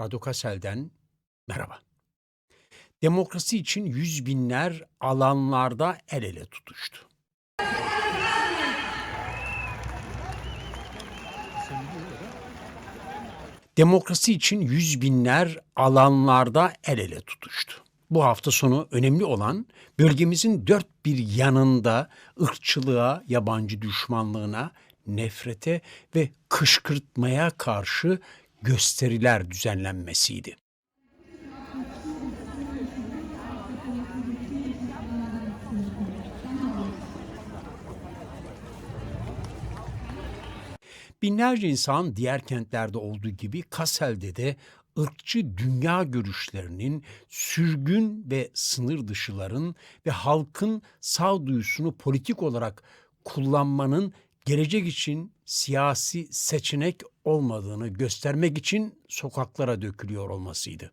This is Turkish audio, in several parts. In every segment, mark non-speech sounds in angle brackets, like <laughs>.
Radyo Kassel'den merhaba. Demokrasi için yüz binler alanlarda el ele tutuştu. Demokrasi için yüz binler alanlarda el ele tutuştu. Bu hafta sonu önemli olan bölgemizin dört bir yanında ırkçılığa, yabancı düşmanlığına, nefrete ve kışkırtmaya karşı gösteriler düzenlenmesiydi. Binlerce insan diğer kentlerde olduğu gibi Kassel'de de ırkçı dünya görüşlerinin, sürgün ve sınır dışıların ve halkın sağduyusunu politik olarak kullanmanın gelecek için siyasi seçenek olmadığını göstermek için sokaklara dökülüyor olmasıydı.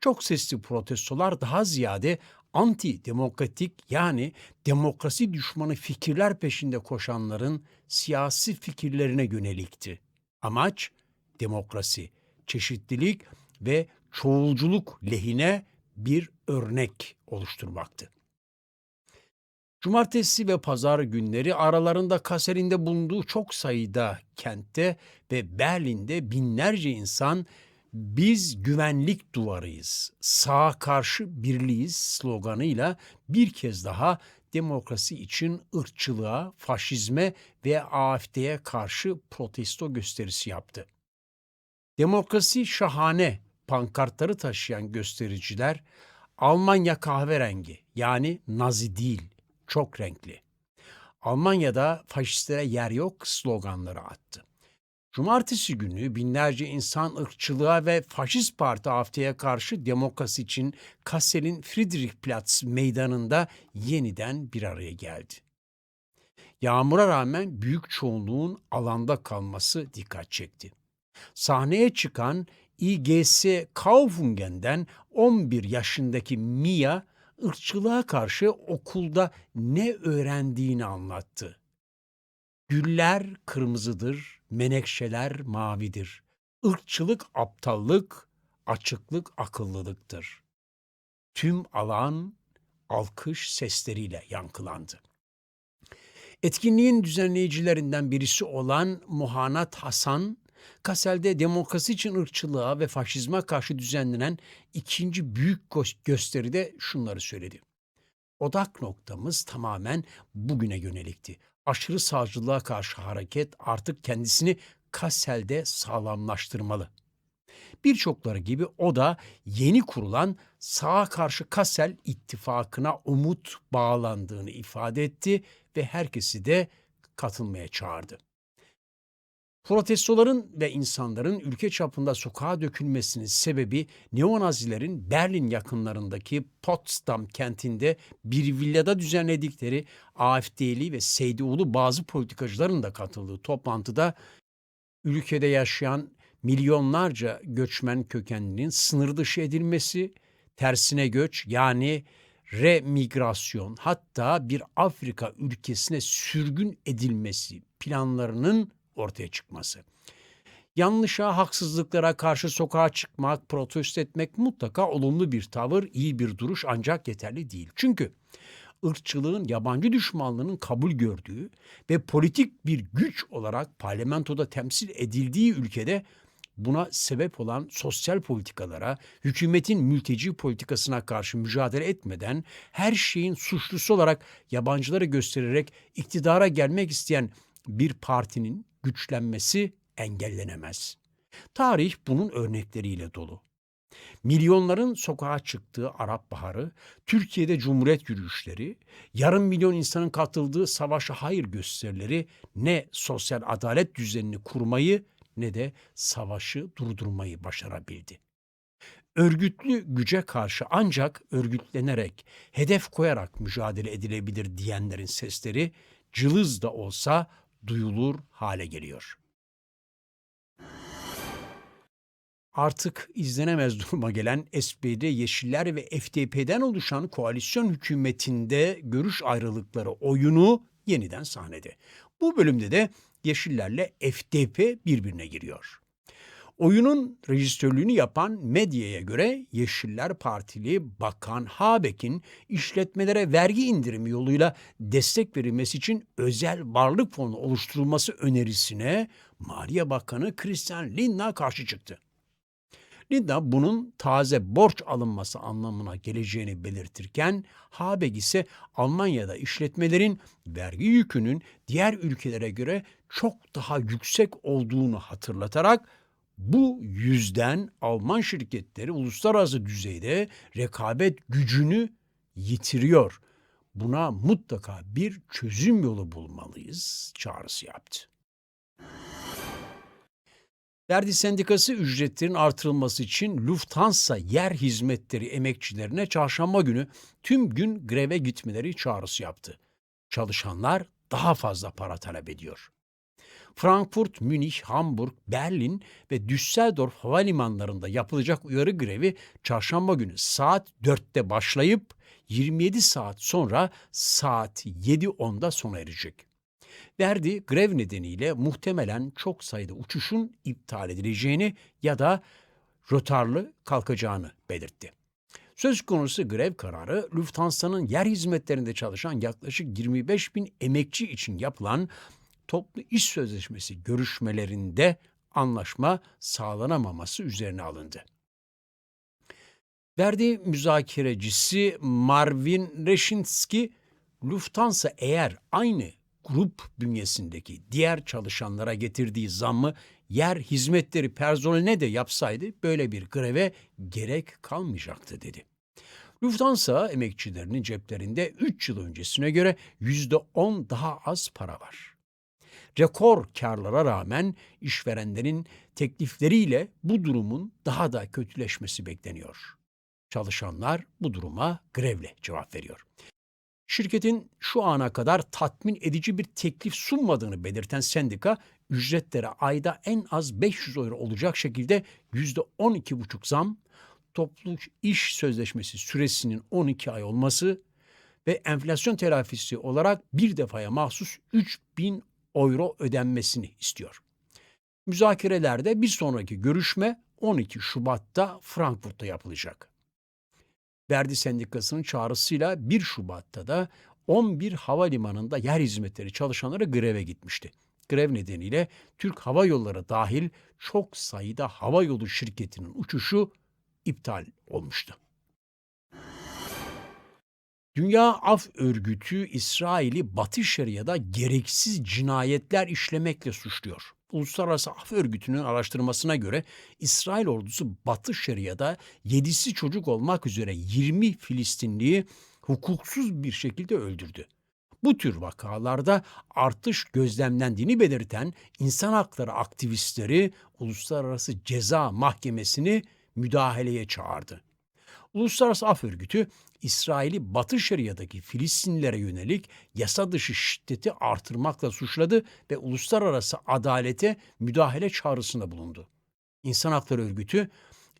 Çok sesli protestolar daha ziyade anti demokratik yani demokrasi düşmanı fikirler peşinde koşanların siyasi fikirlerine yönelikti. Amaç demokrasi, çeşitlilik ve çoğulculuk lehine bir örnek oluşturmaktı. Cumartesi ve pazar günleri aralarında Kasser'inde bulunduğu çok sayıda kentte ve Berlin'de binlerce insan biz güvenlik duvarıyız, sağa karşı birliğiz sloganıyla bir kez daha demokrasi için ırkçılığa, faşizme ve AFD'ye karşı protesto gösterisi yaptı. Demokrasi şahane pankartları taşıyan göstericiler Almanya kahverengi yani nazi değil çok renkli. Almanya'da faşistlere yer yok sloganları attı. Cumartesi günü binlerce insan ırkçılığa ve faşist parti haftaya karşı demokrasi için Kassel'in Friedrichsplatz meydanında yeniden bir araya geldi. Yağmura rağmen büyük çoğunluğun alanda kalması dikkat çekti. Sahneye çıkan İGS Kaufengen'den 11 yaşındaki Mia ırkçılığa karşı okulda ne öğrendiğini anlattı. Güller kırmızıdır, menekşeler mavidir. Irkçılık aptallık, açıklık akıllılıktır. Tüm alan alkış sesleriyle yankılandı. Etkinliğin düzenleyicilerinden birisi olan Muhanat Hasan, Kassel'de demokrasi için ırkçılığa ve faşizme karşı düzenlenen ikinci büyük gö- gösteride şunları söyledi. Odak noktamız tamamen bugüne yönelikti. Aşırı sağcılığa karşı hareket artık kendisini Kassel'de sağlamlaştırmalı. Birçokları gibi o da yeni kurulan sağa karşı Kassel ittifakına umut bağlandığını ifade etti ve herkesi de katılmaya çağırdı. Protestoların ve insanların ülke çapında sokağa dökülmesinin sebebi neonazilerin Berlin yakınlarındaki Potsdam kentinde bir villada düzenledikleri AFD'li ve SDU'lu bazı politikacıların da katıldığı toplantıda ülkede yaşayan milyonlarca göçmen kökenlinin sınır dışı edilmesi, tersine göç yani remigrasyon hatta bir Afrika ülkesine sürgün edilmesi planlarının ortaya çıkması. Yanlışa, haksızlıklara karşı sokağa çıkmak, protesto etmek mutlaka olumlu bir tavır, iyi bir duruş ancak yeterli değil. Çünkü ırkçılığın, yabancı düşmanlığının kabul gördüğü ve politik bir güç olarak parlamentoda temsil edildiği ülkede buna sebep olan sosyal politikalara, hükümetin mülteci politikasına karşı mücadele etmeden her şeyin suçlusu olarak yabancıları göstererek iktidara gelmek isteyen bir partinin güçlenmesi engellenemez. Tarih bunun örnekleriyle dolu. Milyonların sokağa çıktığı Arap Baharı, Türkiye'de Cumhuriyet yürüyüşleri, yarım milyon insanın katıldığı savaşa hayır gösterileri ne sosyal adalet düzenini kurmayı ne de savaşı durdurmayı başarabildi. örgütlü güce karşı ancak örgütlenerek, hedef koyarak mücadele edilebilir diyenlerin sesleri cılız da olsa duyulur hale geliyor. Artık izlenemez <laughs> duruma gelen SPD, Yeşiller ve FDP'den oluşan koalisyon hükümetinde görüş ayrılıkları oyunu yeniden sahnede. Bu bölümde de Yeşillerle FDP birbirine giriyor. Oyunun rejistörlüğünü yapan medyaya göre Yeşiller Partili Bakan Habeck'in işletmelere vergi indirimi yoluyla destek verilmesi için özel varlık fonu oluşturulması önerisine Maliye Bakanı Christian Lindner karşı çıktı. Lindner bunun taze borç alınması anlamına geleceğini belirtirken Habeck ise Almanya'da işletmelerin vergi yükünün diğer ülkelere göre çok daha yüksek olduğunu hatırlatarak bu yüzden Alman şirketleri uluslararası düzeyde rekabet gücünü yitiriyor. Buna mutlaka bir çözüm yolu bulmalıyız çağrısı yaptı. Verdi Sendikası ücretlerin artırılması için Lufthansa yer hizmetleri emekçilerine çarşamba günü tüm gün greve gitmeleri çağrısı yaptı. Çalışanlar daha fazla para talep ediyor. Frankfurt, Münih, Hamburg, Berlin ve Düsseldorf havalimanlarında yapılacak uyarı grevi çarşamba günü saat 4'te başlayıp 27 saat sonra saat 7.10'da sona erecek. Verdi grev nedeniyle muhtemelen çok sayıda uçuşun iptal edileceğini ya da rotarlı kalkacağını belirtti. Söz konusu grev kararı Lufthansa'nın yer hizmetlerinde çalışan yaklaşık 25 bin emekçi için yapılan toplu iş sözleşmesi görüşmelerinde anlaşma sağlanamaması üzerine alındı. Verdi müzakerecisi Marvin Reşinski, Lufthansa eğer aynı grup bünyesindeki diğer çalışanlara getirdiği zammı yer hizmetleri personeline de yapsaydı böyle bir greve gerek kalmayacaktı dedi. Lufthansa emekçilerinin ceplerinde 3 yıl öncesine göre %10 daha az para var. Rekor karlara rağmen işverenlerin teklifleriyle bu durumun daha da kötüleşmesi bekleniyor. Çalışanlar bu duruma grevle cevap veriyor. Şirketin şu ana kadar tatmin edici bir teklif sunmadığını belirten sendika, ücretlere ayda en az 500 euro olacak şekilde %12,5 zam, toplu iş sözleşmesi süresinin 12 ay olması ve enflasyon telafisi olarak bir defaya mahsus 3000 euro ödenmesini istiyor. Müzakerelerde bir sonraki görüşme 12 Şubat'ta Frankfurt'ta yapılacak. Verdi Sendikası'nın çağrısıyla 1 Şubat'ta da 11 havalimanında yer hizmetleri çalışanları greve gitmişti. Grev nedeniyle Türk Hava Yolları dahil çok sayıda hava yolu şirketinin uçuşu iptal olmuştu. Dünya Af Örgütü İsrail'i Batı Şeria'da gereksiz cinayetler işlemekle suçluyor. Uluslararası Af Örgütü'nün araştırmasına göre İsrail ordusu Batı Şeria'da 7'si çocuk olmak üzere 20 Filistinliyi hukuksuz bir şekilde öldürdü. Bu tür vakalarda artış gözlemlendiğini belirten insan hakları aktivistleri Uluslararası Ceza Mahkemesi'ni müdahaleye çağırdı. Uluslararası Af Örgütü, İsrail'i Batı Şeria'daki Filistinlilere yönelik yasa dışı şiddeti artırmakla suçladı ve uluslararası adalete müdahale çağrısında bulundu. İnsan Hakları Örgütü,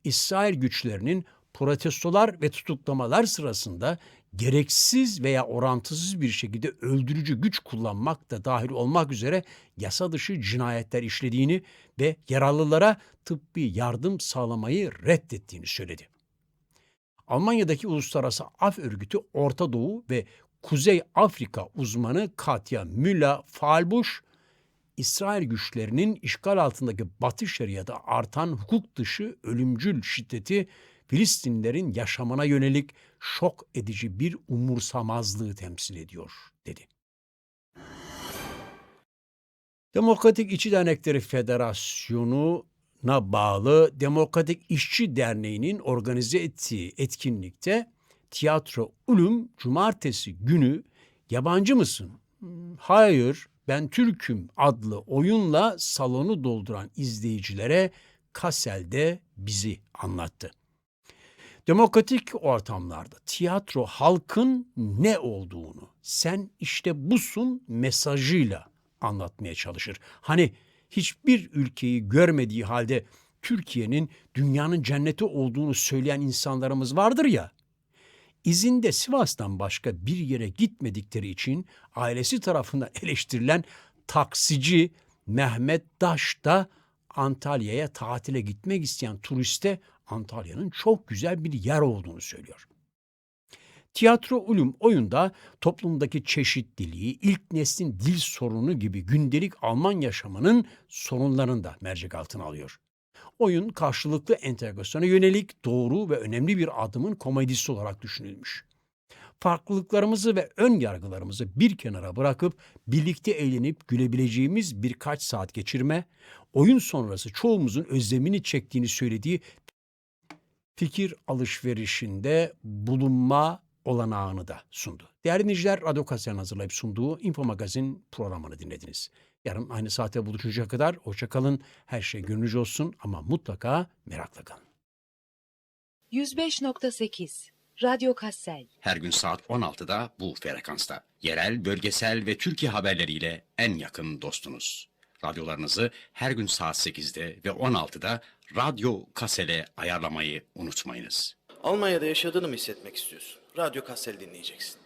İsrail güçlerinin protestolar ve tutuklamalar sırasında gereksiz veya orantısız bir şekilde öldürücü güç kullanmak da dahil olmak üzere yasa dışı cinayetler işlediğini ve yaralılara tıbbi yardım sağlamayı reddettiğini söyledi. Almanya'daki Uluslararası Af Örgütü Orta Doğu ve Kuzey Afrika uzmanı Katya Müller-Falbusch, İsrail güçlerinin işgal altındaki Batı Şeria'da artan hukuk dışı ölümcül şiddeti Filistinlilerin yaşamına yönelik şok edici bir umursamazlığı temsil ediyor, dedi. Demokratik İçi Dernekleri Federasyonu na bağlı Demokratik İşçi Derneği'nin organize ettiği etkinlikte Tiyatro Ulum Cumartesi günü Yabancı mısın? Hayır, ben Türk'üm adlı oyunla salonu dolduran izleyicilere Kassel'de bizi anlattı. Demokratik ortamlarda tiyatro halkın ne olduğunu sen işte busun mesajıyla anlatmaya çalışır. Hani hiçbir ülkeyi görmediği halde Türkiye'nin dünyanın cenneti olduğunu söyleyen insanlarımız vardır ya. İzinde Sivas'tan başka bir yere gitmedikleri için ailesi tarafından <laughs> eleştirilen taksici Mehmet Daş da Antalya'ya tatile gitmek isteyen turiste Antalya'nın çok güzel bir yer olduğunu söylüyor. Tiyatro ulum oyunda toplumdaki çeşitliliği, ilk neslin dil sorunu gibi gündelik Alman yaşamının sorunlarını da mercek altına alıyor. Oyun karşılıklı entegrasyona yönelik doğru ve önemli bir adımın komedisi olarak düşünülmüş. Farklılıklarımızı ve ön yargılarımızı bir kenara bırakıp birlikte eğlenip gülebileceğimiz birkaç saat geçirme, oyun sonrası çoğumuzun özlemini çektiğini söylediği fikir alışverişinde bulunma olanağını da sundu. Değerli dinleyiciler, Radyo Kasya'nın hazırlayıp sunduğu Info Magazin programını dinlediniz. Yarın aynı saate buluşuncaya kadar hoşçakalın. Her şey gönlünüzce olsun ama mutlaka merakla kalın. 105.8 Radyo Kassel Her gün saat 16'da bu frekansta. Yerel, bölgesel ve Türkiye haberleriyle en yakın dostunuz. Radyolarınızı her gün saat 8'de ve 16'da Radyo Kasel'e ayarlamayı unutmayınız. Almanya'da yaşadığını mı hissetmek istiyorsun? Radyo Kassel dinleyeceksin.